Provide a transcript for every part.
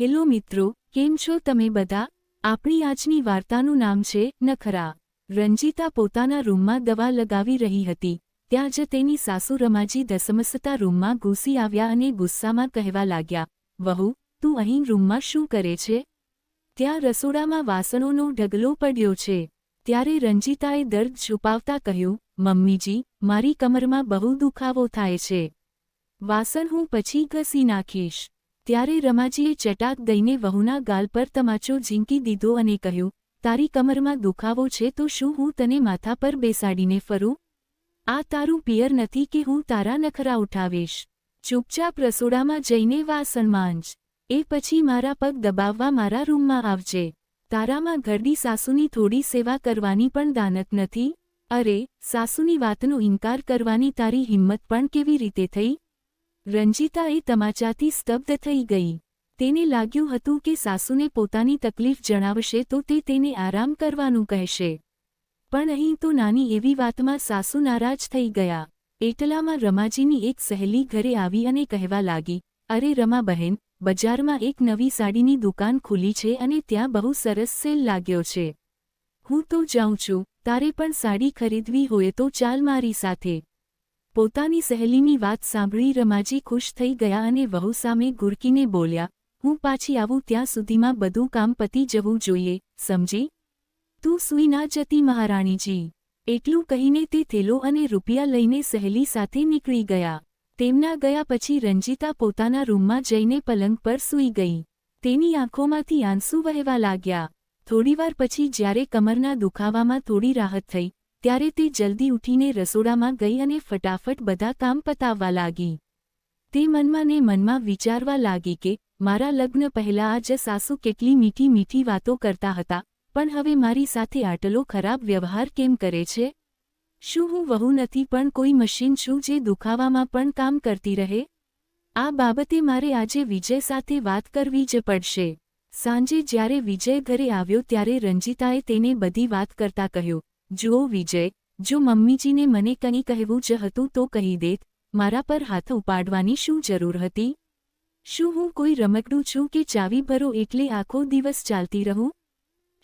Hello મિત્રો, કેમ છો તમે બધા? આપણી આજની વાર્તાનું નામ છે નખરા. રંજીતા પોતાના રૂમમાં દવા લગાવી રહી હતી. ત્યાં જ તેની સાસુ રમાજી ધસમસતા રૂમમાં ઘૂસી આવ્યા અને ગુસ્સામાં કહેવા લાગ્યા, વહુ, તું અહીં રૂમમાં શું કરે છે? ત્યાં રસોડામાં વાસણોનો ઢગલો પડ્યો છે. ત્યારે રંજીતાએ દર્દ છુપાવતા કહ્યું, મમ્મીજી, મારી કમરમાં બહુ દુખાવો થાય છે. વાસણ હું પછી ઘસી નાખીશ. ત્યારે રમાજીએ ચટાક દઈને વહુના ગાલ પર તમાચો ઝીંકી દીધો અને કહ્યું, તારી કમરમાં દુખાવો છે તો શું હું તને માથા પર બેસાડીને ફરું? આ તારું પિયર નથી કે હું તારા નખરા ઉઠાવીશ. ચૂપચાપ રસોડામાં જઈને વાસણ માંજ એ પછી મારા પગ દબાવવા મારા રૂમમાં આવજે. તારામાં ઘરડી સાસુની થોડી સેવા કરવાની પણ દાનત નથી? અરે, સાસુની વાતનો ઇનકાર કરવાની તારી હિંમત પણ કેવી રીતે થઈ? રંજીતા એ તમાચાથી સ્તબ્ધ થઈ ગઈ. તેને લાગ્યું હતું કે સાસુને પોતાની તકલીફ જણાવશે તો તે તેને આરામ કરવાનું કહેશે. પણ અહીં તો નાની એવી વાતમાં સાસુ નારાજ થઈ ગયા. એટલામાં રમાજીની એક સહેલી ઘરે આવી અને કહેવા લાગી, અરે રમા બહેન, બજારમાં એક નવી સાડીની દુકાન ખુલી છે અને ત્યાં બહુ સરસ સેલ લાગ્યો છે. હું તો જાઉં છું, તારે પણ સાડી ખરીદવી હોય તો ચાલ મારી સાથે. પોતાની સહેલીની વાત સાંભળી રમાજી ખુશ થઈ ગયા અને વહુ સામે ગુરકીને બોલ્યા, હું પાછી આવું ત્યાં સુધીમાં બધું કામ પતી જવું જોઈએ, સમજી? તું સૂઈ ના જતી મહારાણીજી. એટલું કહીને તે થેલો અને રૂપિયા લઈને સહેલી સાથે નીકળી ગયા. તેમના ગયા પછી રંજીતા પોતાના રૂમમાં જઈને પલંગ પર સૂઈ ગઈ. તેની આંખોમાંથી આંસુ વહેવા લાગ્યા. થોડીવાર પછી જ્યારે કમરના દુખાવામાં થોડી રાહત થઈ ત્યારે તે જલ્દી ઉઠીને રસોડામાં ગઈ અને ફટાફટ બધા કામ પતાવવા લાગી. તે મનમાં ને મનમાં વિચારવા લાગી કે, મારા લગ્ન પહેલાં આજ સાસુ કેટલી મીઠી મીઠી વાતો કરતા હતા, પણ હવે મારી સાથે આટલો ખરાબ વ્યવહાર કેમ કરે છે? શું હું વહુ નથી પણ કોઈ મશીન છું જે દુખાવામાં પણ કામ કરતી રહે? આ બાબતે મારે આજે વિજય સાથે વાત કરવી જ પડશે. સાંજે જ્યારે વિજય ઘરે આવ્યો ત્યારે રંજીતાએ તેને બધી વાત કરતા કહ્યું જુઓ વિજય, જો મમ્મીજીને મને કંઈ કહેવું જ હતું તો કહી દેત, મારા પર હાથ ઉપાડવાની શું જરૂર હતી? શું હું કોઈ રમકડું છું કે ચાવી ભરો એટલે આખો દિવસ ચાલતી રહું?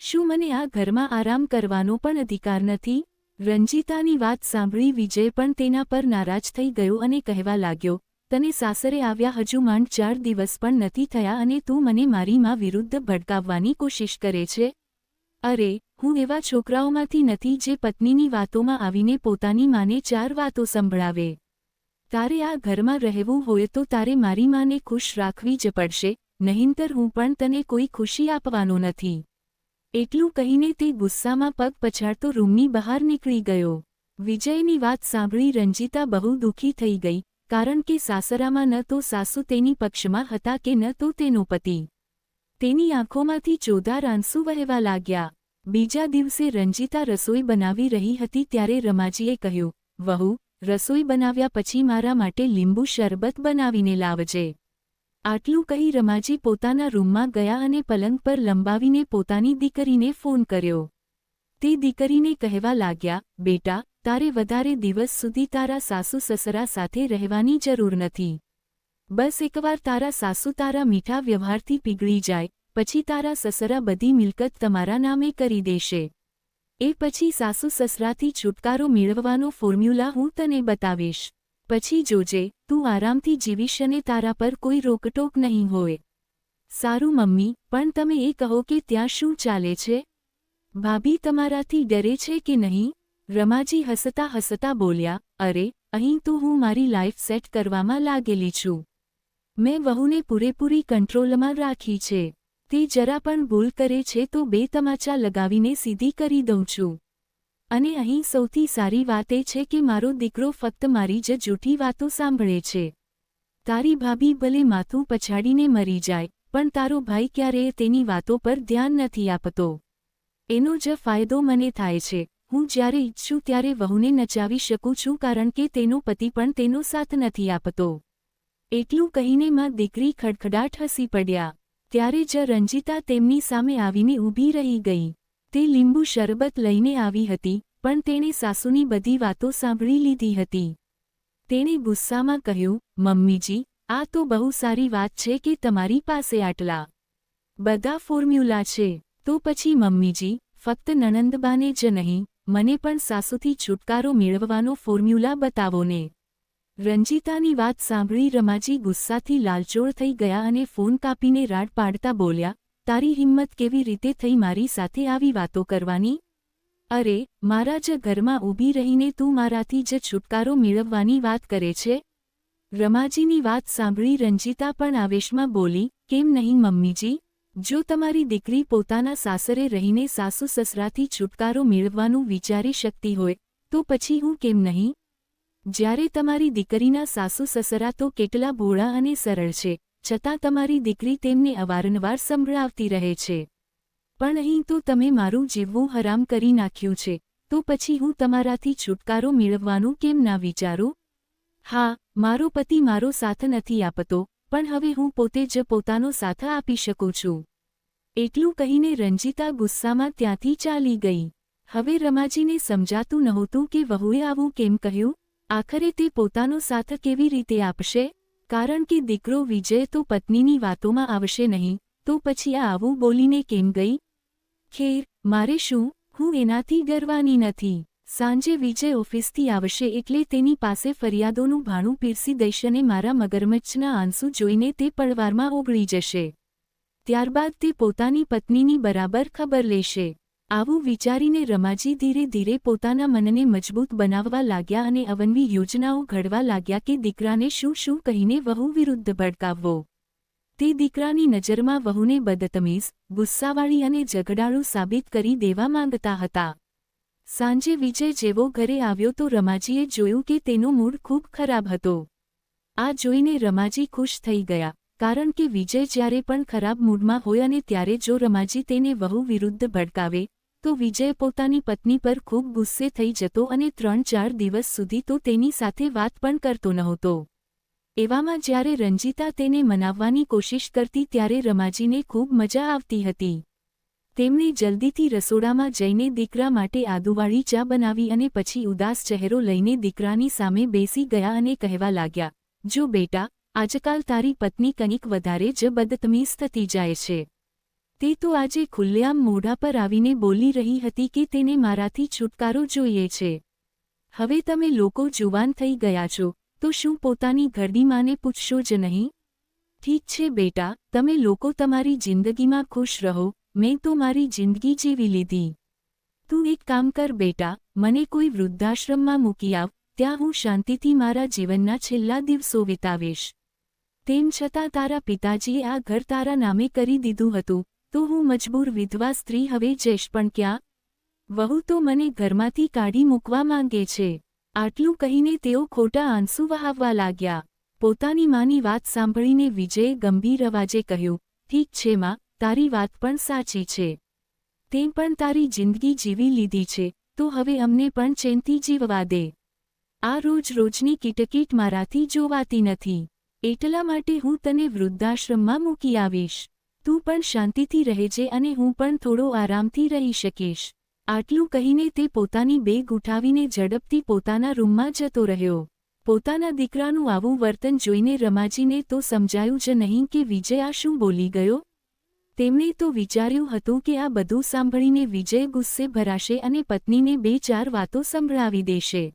શું મને આ ઘરમાં આરામ કરવાનો પણ અધિકાર નથી? રંજીતાની વાત સાંભળી વિજય પણ તેના પર નારાજ થઈ ગયો અને કહેવા લાગ્યો, તને સાસરે આવ્યા હજુ માંડ ચાર દિવસ પણ નથી થયા અને તું મને મારી માં વિરુદ્ધ ભડકાવવાની કોશિશ કરે છે? અરે હું એવા છોકરાઓમાંથી નથી જે પત્નીની વાતોમાં આવીને પોતાની માને ચાર વાતો સંભળાવે. તારે આ ઘરમાં રહેવું હોય તો તારે મારી માને ખુશ રાખવી જ પડશે, નહીંતર હું પણ તને કોઈ ખુશી આપવાનો નથી. એટલું કહીને તે ગુસ્સામાં પગ પછાડતો રૂમની બહાર નીકળી ગયો. વિજયની વાત સાંભળી રંજીતા બહુ દુઃખી થઈ ગઈ, કારણ કે સાસરામાં ન તો સાસુ તેની પક્ષમાં હતા કે ન તો તેનો પતિ. તેની આંખોમાંથી ચોદાર આંસુ વહેવા લાગ્યા. બીજા દિવસે રંજીતા રસોઈ બનાવી રહી હતી ત્યારે રમાજીએ કહ્યું, વહુ, રસોઈ બનાવ્યા પછી મારા માટે લીંબુ શરબત બનાવીને લાવજે. આટલું કહી રમાજી પોતાના રૂમમાં ગયા અને પલંગ પર લંબાવીને પોતાની દીકરીને ફોન કર્યો. તે દીકરીને કહેવા લાગ્યા, બેટા, તારે વધારે દિવસ સુધી તારા સાસુ સસરા સાથે રહેવાની જરૂર નથી. બસ એકવાર તારા સાસુ તારા મીઠા વ્યવહારથી પીગળી જાય પછી તારા સસરા બધી મિલકત તમારા નામે કરી દેશે. એ પછી સાસુ સસરાથી છુટકારો મેળવવાનો ફોર્મ્યુલા હું તને બતાવીશ. પછી જોજે, તું આરામથી જીવીશ અને તારા પર કોઈ રોકટોક નહીં હોય. સારું મમ્મી, પણ તમે એ કહો કે ત્યાં શું ચાલે છે? ભાભી તમારાથી ડરે છે કે નહીં? રમાજી હસતા હસતા બોલ્યા, અરે, અહીં તો હું મારી લાઈફ સેટ કરવામાં લાગેલી છું. મેં વહુને પૂરેપૂરી કંટ્રોલમાં રાખી છે. તે જરા પણ ભૂલ કરે છે તો બે તમાચા લગાવીને સીધી કરી દઉં છું. અને અહીં સૌથી સારી વાત એ છે કે મારો દીકરો ફક્ત મારી જ જૂઠી વાતો સાંભળે છે. તારી ભાભી ભલે માથું પછાડીને મરી જાય, પણ તારો ભાઈ ક્યારેય તેની વાતો પર ધ્યાન નથી આપતો. એનો જ ફાયદો મને થાય છે. હું જ્યારે ઈચ્છું ત્યારે વહુને નચાવી શકું છું કારણ કે તેનો પતિ પણ તેનો સાથ નથી આપતો. એટલું કહીને માં દીકરી ખડખડાટ હસી પડ્યા. ત્યારે જ રંજીતા તેમની સામે આવીને ઊભી રહી ગઈ. તે લીંબુ શરબત લઈને આવી હતી, પણ તેણે સાસુની બધી વાતો સાંભળી લીધી હતી. તેણે ગુસ્સામાં કહ્યું, મમ્મીજી, આ તો બહુ સારી વાત છે કે તમારી પાસે આટલા બધા ફોર્મ્યુલા છે. તો પછી મમ્મીજી, ફક્ત નણંદબાને જ નહીં, મને પણ સાસુથી છુટકારો મેળવવાનો ફોર્મ્યુલા બતાવો ને. રંજીતાની વાત સાંભળી રમાજી ગુસ્સાથી લાલચોળ થઈ ગયા અને ફોન કાપીને રાડ પાડતા બોલ્યા, તારી હિંમત કેવી રીતે થઈ મારી સાથે આવી વાતો કરવાની? અરે, મારા જ ઘરમાં ઊભી રહીને તું મારાથી જ છુટકારો મેળવવાની વાત કરે છે? રમાજીની વાત સાંભળી રંજીતા પણ આવેશમાં બોલી, કેમ નહીં મમ્મીજી? જો તમારી દીકરી પોતાના સાસરે રહીને સાસુ સસરાથી છુટકારો મેળવવાનું વિચારી શકતી હોય, તો પછી હું કેમ નહીં? જ્યારે તમારી દીકરીના સાસુ સસરા તો કેટલા ભોળા અને સરળ છે, છતાં તમારી દીકરી તેમને અવારનવાર સંભળાવતી રહે છે. પણ અહીં તો તમે મારું જીવવું હરામ કરી નાખ્યું છે, તો પછી હું તમારાથી છુટકારો મેળવવાનું કેમ ના વિચારું? હા, મારો પતિ મારો સાથ નથી આપતો, પણ હવે હું પોતે જ પોતાનો સાથ આપી શકું છું. એટલું કહીને રંજીતા ગુસ્સામાં ત્યાંથી ચાલી ગઈ. હવે રમાજીને સમજાતું નહોતું કે વહુએ આવું કેમ કહ્યું? આખરે તે પોતાનો સાથ કેવી રીતે આપશે? કારણ કે દીકરો વિજય તો પત્નીની વાતોમાં આવશે નહીં, તો પછી આ આવું બોલીને કેમ ગઈ? ખેર, મારે શું? હું એનાથી ગરવાની નથી. સાંજે વિજય ઓફિસથી આવશે એટલે તેની પાસે ફરિયાદોનું ભાણું પીરસી દઈશ અને મારા મગરમચ્છના આંસુ જોઈને તે પળવારમાં ઓગળી જશે. ત્યારબાદ તે પોતાની પત્નીની બરાબર ખબર લેશે. આવું વિચારીને રમાજી ધીરે ધીરે પોતાના મનને મજબૂત બનાવવા લાગ્યા અને અવનવી યોજનાઓ ઘડવા લાગ્યા કે દીકરાને શું શું કહીને વહુ વિરુદ્ધ ભડકાવવો. તે દીકરાની નજરમાં વહુને બદતમીઝ, ગુસ્સાવાળી અને ઝઘડાળુ સાબિત કરી દેવા માંગતા હતા. સાંજે વિજય જેવો ઘરે આવ્યો તો રમાજીએ જોયું કે તેનો મૂડ ખૂબ ખરાબ હતો. આ જોઈને રમાજી ખુશ થઈ ગયા. કારણ કે વિજય જ્યારે પણ ખરાબ મૂડમાં હોય અને ત્યારે જો રમાજી તેને વહુ વિરુદ્ધ ભડકાવે, તો વિજય પોતાની પત્ની પર ખૂબ ગુસ્સે થઈ જતો અને ત્રણ ચાર દિવસ સુધી તો તેની સાથે વાત પણ કરતો નહોતો. એવામાં જ્યારે રંજીતા તેને મનાવવાની કોશિશ કરતી ત્યારે રમાજીને ખૂબ મજા આવતી હતી. તેમણે જલ્દીથી રસોડામાં જઈને દીકરા માટે આદુવાળી ચા બનાવી અને પછી ઉદાસ ચહેરો લઈને દીકરાની સામે બેસી ગયા અને કહેવા લાગ્યા, જો બેટા આજકાલ તારી પત્ની કંઈક વધારે જ બદતમીઝ થતી જાય છે. તે તો આજે ખુલ્લેઆમ મોઢા પર આવીને બોલી રહી હતી કે તેને મારાથી છુટકારો જોઈએ છે. હવે તમે લોકો જુવાન થઈ ગયા છો, તો શું પોતાની ઘરડી માને પૂછશો જ નહીં? ઠીક છે બેટા, તમે લોકો તમારી જિંદગીમાં ખુશ રહો, મેં તો મારી જિંદગી જીવી લીધી. તું એક કામ કર બેટા, મને કોઈ વૃદ્ધાશ્રમમાં મૂકી આવ, ત્યાં હું શાંતિથી મારા જીવનના છેલ્લા દિવસો વિતાવીશ. તેમ છતાં તારા પિતાજીએ આ ઘર તારા નામે કરી દીધું હતું. તો હું મજબૂર વિધવા સ્ત્રી હવે જઈશ, પણ ક્યાં? વહુ તો મને ઘરમાંથી કાઢી મૂકવા માંગે છે. આટલું કહીને તેઓ ખોટા આંસુ વહાવવા લાગ્યા. પોતાની માની વાત સાંભળીને વિજયે ગંભીર અવાજે કહ્યું, ઠીક છે માં, તારી વાત પણ સાચી છે. તેમ પણ તારી જિંદગી જીવી લીધી છે. તો હવે અમને પણ ચેનથી જીવવા દે. આ રોજ રોજની કીટકીટ મારાથી જોવાતી નથી. એટલા માટે હું તને વૃદ્ધાશ્રમમાં મૂકી આવીશ. તું પણ શાંતિથી રહેજે અને હું પણ થોડો આરામથી રહી શકીશ. આટલું કહીને તે પોતાની બેગ ઉઠાવીને ઝડપથી પોતાના રૂમમાં જતો રહ્યો. પોતાના દીકરાનું આવું વર્તન જોઈને રમાજીને તો સમજાયું જ નહીં કે વિજય આ શું બોલી ગયો. તેમણે તો વિચાર્યું હતું કે આ બધું સાંભળીને વિજય ગુસ્સે ભરાશે અને પત્નીને બે ચાર વાતો સંભળાવી દેશે.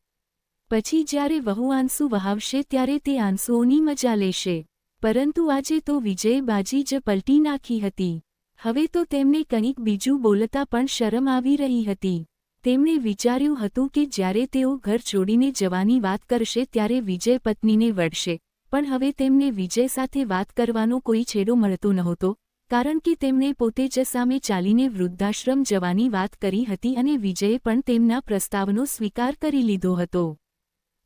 પછી જ્યારે વહુ આંસુ વહાવશે ત્યારે તે આંસુઓની મજા લેશે. પરંતુ આજે તો વિજયે બાજી જ પલટી નાખી હતી. હવે તો તેમને કંઈક બીજું બોલતા પણ શરમ આવી રહી હતી. તેમણે વિચાર્યું હતું કે જ્યારે તેઓ ઘર છોડીને જવાની વાત કરશે ત્યારે વિજય પત્નીને વળશે. પણ હવે તેમને વિજય સાથે વાત કરવાનો કોઈ છેડો મળતો નહોતો, કારણ કે તેમણે પોતે જ સામે ચાલીને વૃદ્ધાશ્રમ જવાની વાત કરી હતી અને વિજયે પણ તેમના પ્રસ્તાવનો સ્વીકાર કરી લીધો હતો.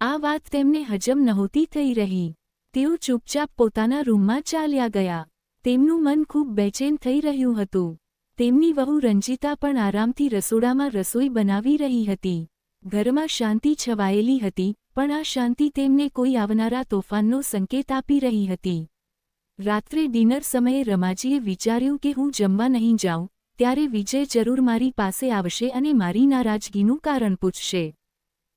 આ વાત તેમને હજમ નહોતી થઈ રહી. તેઓ ચૂપચાપ પોતાના રૂમમાં ચાલ્યા ગયા. તેમનું મન ખૂબ બેચેન થઈ રહ્યું હતું. તેમની વહુ રંજીતા પણ આરામથી રસોડામાં રસોઈ બનાવી રહી હતી. ઘરમાં શાંતિ છવાયેલી હતી, પણ આ શાંતિ તેમને કોઈ આવનારા તોફાનનો સંકેત આપી રહી હતી. રાત્રે ડિનર સમયે રમાજીએ વિચાર્યું કે હું જમવા નહીં જાઉં, ત્યારે વિજય જરૂર મારી પાસે આવશે અને મારી નારાજગીનું કારણ પૂછશે.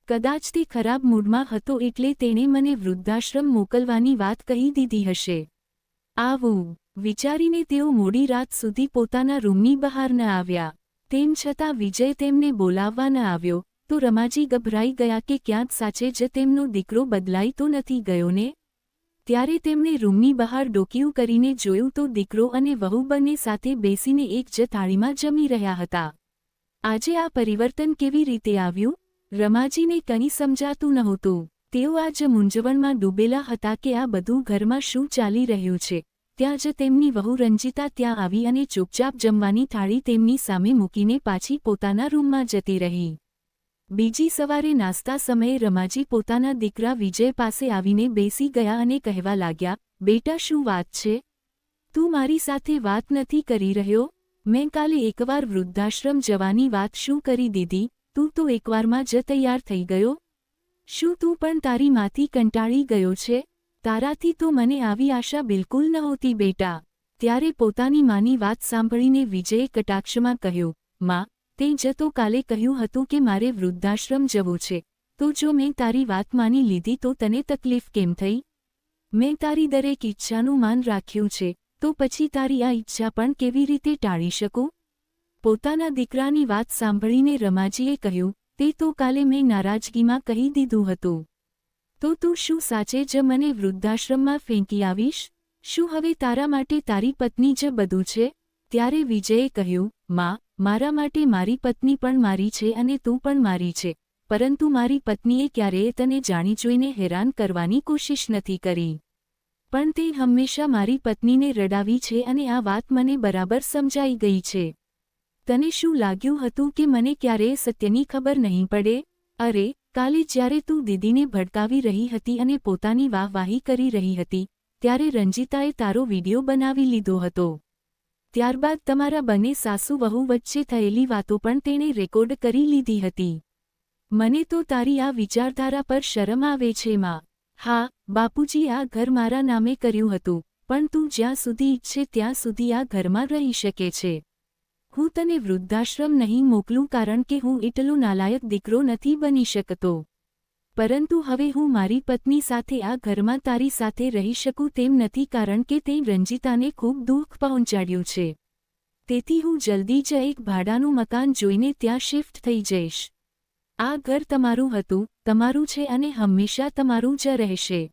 કદાચ તે ખરાબ મૂડમાં હતો એટલે તેણે મને વૃદ્ધાશ્રમ મોકલવાની વાત કહી દીધી હશે. આવું, વિચારીને તેઓ મોડી રાત સુધી પોતાના રૂમની બહાર ન આવ્યા. તેમ છતાં વિજય તેમને બોલાવવા ન આવ્યો. તો રમાજી ગભરાઈ ગયા કે ક્યાંક સાચે જ તેમનો દીકરો બદલાઈ તો નથી ગયો ને? ત્યારે તેમણે રૂમની બહાર ડોકિયું કરીને જોયું તો દીકરો અને વહુ બંને સાથે બેસીને એક જ થાળીમાં જમી રહ્યા હતા. આજે આ પરિવર્તન કેવી રીતે આવ્યું? રમાજીને કંઈ સમજાતું નહોતું. તેઓ આજ મૂંઝવણમાં ડૂબેલા હતા કે આ બધું ઘરમાં શું ચાલી રહ્યું છે. ત્યાં જ તેમની વહુ રંજિતા ત્યાં આવી અને ચૂપચાપ જમવાની થાળી તેમની સામે મૂકીને પાછી પોતાના રૂમમાં જતી રહી. બીજી સવારે નાસ્તા સમયે રમાજી પોતાના દીકરા વિજય પાસે આવીને બેસી ગયા અને કહેવા લાગ્યા, બેટા, શું વાત છે? તું મારી સાથે વાત નથી કરી રહ્યો? મેં કાલે એકવાર વૃદ્ધાશ્રમ જવાની વાત શું કરી દીધી? તું તો એકવારમાં જ તૈયાર થઈ ગયો? શું તું પણ તારી માથી કંટાળી ગયો છે? તારાથી તો મને આવી આશા બિલકુલ નહોતી બેટા. ત્યારે પોતાની માની વાત સાંભળીને વિજયે કટાક્ષમાં કહ્યું, માં, તે જ તો કાલે કહ્યું હતું કે મારે વૃદ્ધાશ્રમ જવું છે. તો જો મેં તારી વાત માની લીધી તો તને તકલીફ કેમ થઈ? મેં તારી દરેક ઈચ્છાનું માન રાખ્યું છે. તો પછી તારી આ ઈચ્છા પણ કેવી રીતે ટાળી શકું? પોતાના દીકરાની વાત સાંભળીને રમાજીએ કહ્યું, તે તો કાલે મેં નારાજગીમાં કહી દીધું હતું. તો તું શું સાચે જ મને વૃદ્ધાશ્રમમાં ફેંકી આવીશ? શું હવે તારા માટે તારી પત્ની જ બધું છે? ત્યારે વિજયે કહ્યું, માં, મારા માટે મારી પત્ની પણ મારી છે અને તું પણ મારી છે, પરંતુ મારી પત્નીએ ક્યારેય તને જાણી જોઈને હેરાન કરવાની કોશિશ નથી કરી. પણ તે હંમેશા મારી પત્નીને રડાવી છે અને આ વાત મને બરાબર સમજાઈ ગઈ છે. તને શું લાગ્યું હતું કે મને ક્યારેય સત્યની ખબર નહીં પડે? અરે, કાલે જ્યારે તું દીદીને ભડકાવી રહી હતી અને પોતાની વાહવાહી કરી રહી હતી, ત્યારે રંજીતાએ તારો વીડિયો બનાવી લીધો હતો. ત્યારબાદ તમારા બંને સાસુ વહુ વચ્ચે થયેલી વાતો પણ તેણે રેકોર્ડ કરી લીધી હતી. મને તો તારી આ વિચારધારા પર શરમ આવે છે, માં. હા, બાપુજી આ ઘર મારા નામે કર્યું હતું, પણ તું જ્યાં સુધી ઈચ્છે ત્યાં સુધી આ ઘરમાં રહી શકે છે. હું તને વૃદ્ધાશ્રમ નહીં મોકલું કારણ કે હું એટલો નાલાયક દીકરો નથી બની શકતો. પરંતુ હવે હું મારી પત્ની સાથે આ ઘરમાં તારી સાથે રહી શકું તેમ નથી કારણ કે તે રંજિતાને ખૂબ દુઃખ પહોંચાડ્યું છે. તેથી હું જલ્દી જ એક ભાડાનું મકાન જોઈને ત્યાં શિફ્ટ થઈ જઈશ. આ ઘર તમારું હતું, તમારું છે અને હંમેશા તમારું જ રહેશે.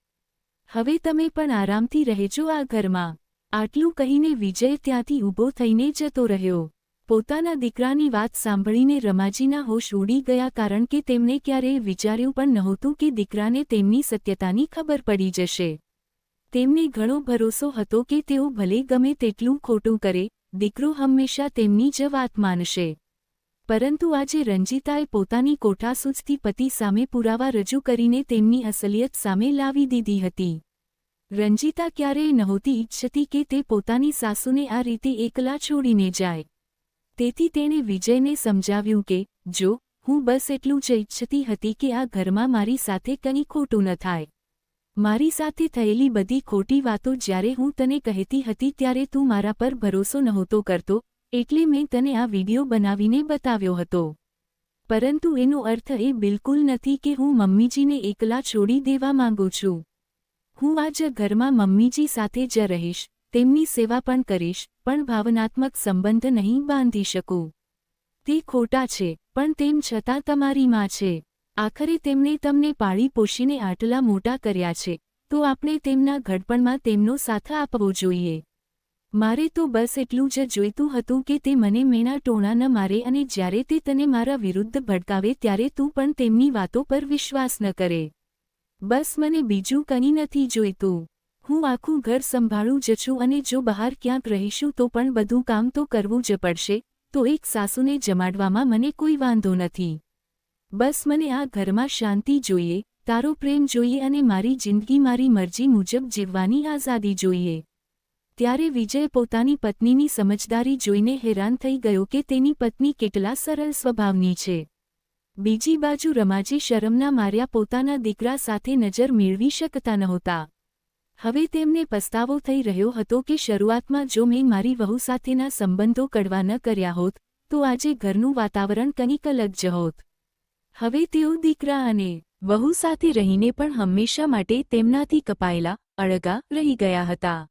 હવે તમે પણ આરામથી રહેજો આ ઘરમાં. આટલું કહીને વિજય ત્યાંથી ઊભો થઈને જતો રહ્યો. પોતાના દીકરાની વાત સાંભળીને રમાજીના હોશ ઉડી ગયા કારણ કે તેમણે ક્યારેય વિચાર્યું પણ નહોતું કે દીકરાને તેમની સત્યતાની ખબર પડી જશે. તેમને ઘણો ભરોસો હતો કે તેઓ ભલે ગમે તેટલું ખોટું કરે, દીકરો હંમેશા તેમની જ વાત માનશે. પરંતુ આજે રંજીતાએ પોતાની કોઠાસૂઝથી પતિ સામે પુરાવા રજૂ કરીને તેમની અસલિયત સામે લાવી દીધી હતી. રંજીતા ક્યારેય નહોતી ઈચ્છતી કે તે પોતાની સાસુને આ રીતે એકલા છોડીને જાય. તેથી તેણે વિજયને સમજાવ્યું કે, જો, હું બસ એટલું જ ઈચ્છતી હતી કે આ ઘરમાં મારી સાથે કંઈ ખોટું ન થાય. મારી સાથે થયેલી બધી ખોટી વાતો જ્યારે હું તને કહેતી હતી ત્યારે તું મારા પર ભરોસો નહોતો કરતો, એટલે મેં તને આ વીડિયો બનાવીને બતાવ્યો હતો. પરંતુ એનો અર્થ એ બિલકુલ નથી કે હું મમ્મીજીને એકલા છોડી દેવા માંગુ છું. હું આજ ઘરમાં મમ્મીજી સાથે જ રહીશ. તેમની સેવા પણ કરીશ, પણ ભાવનાત્મક સંબંધ નહીં બાંધી શકું. તે ખોટા છે, પણ તેમ છતાં તમારી માં છે. આખરે તેમણે તમને પાળી પોષીને આટલા મોટા કર્યા છે, તો આપણે તેમના ઘડપણમાં તેમનો સાથ આપવો જોઈએ. મારે તો બસ એટલું જ જોઈતું હતું કે તે મને મેના ટોણા ન મારે અને જ્યારે તે તને મારા વિરુદ્ધ ભડકાવે ત્યારે તું પણ તેમની વાતો પર વિશ્વાસ ન કરે. બસ મને બીજું કંઈ નથી જોઈતું. હું આખું ઘર સંભાળું જ છું અને જો બહાર ક્યાંક રહીશું તો પણ બધું કામ તો કરવું જ પડશે, તો એક સાસુને જમાડવામાં મને કોઈ વાંધો નથી. બસ મને આ ઘરમાં શાંતિ જોઈએ, તારો પ્રેમ જોઈએ અને મારી જિંદગી મારી મરજી મુજબ જીવવાની આઝાદી જોઈએ. ત્યારે વિજય પોતાની પત્નીની સમજદારી જોઈને હેરાન થઈ ગયો કે તેની પત્ની કેટલા સરળ સ્વભાવની છે. બીજી બાજુ રમાજી શરમના માર્યા પોતાના દીકરા સાથે નજર મેળવી શકતા નહોતા. હવે તેમને પસ્તાવો થઈ રહ્યો હતો કે શરૂઆતમાં જો મેં મારી વહુ સાથેના સંબંધો કડવા ન કર્યા હોત, તો આજે ઘરનું વાતાવરણ કંઈક અલગ જ હોત. હવે તેઓ દીકરા અને વહુ સાથે રહીને પણ હંમેશા માટે તેમનાથી કપાયેલા અળગા રહી ગયા હતા.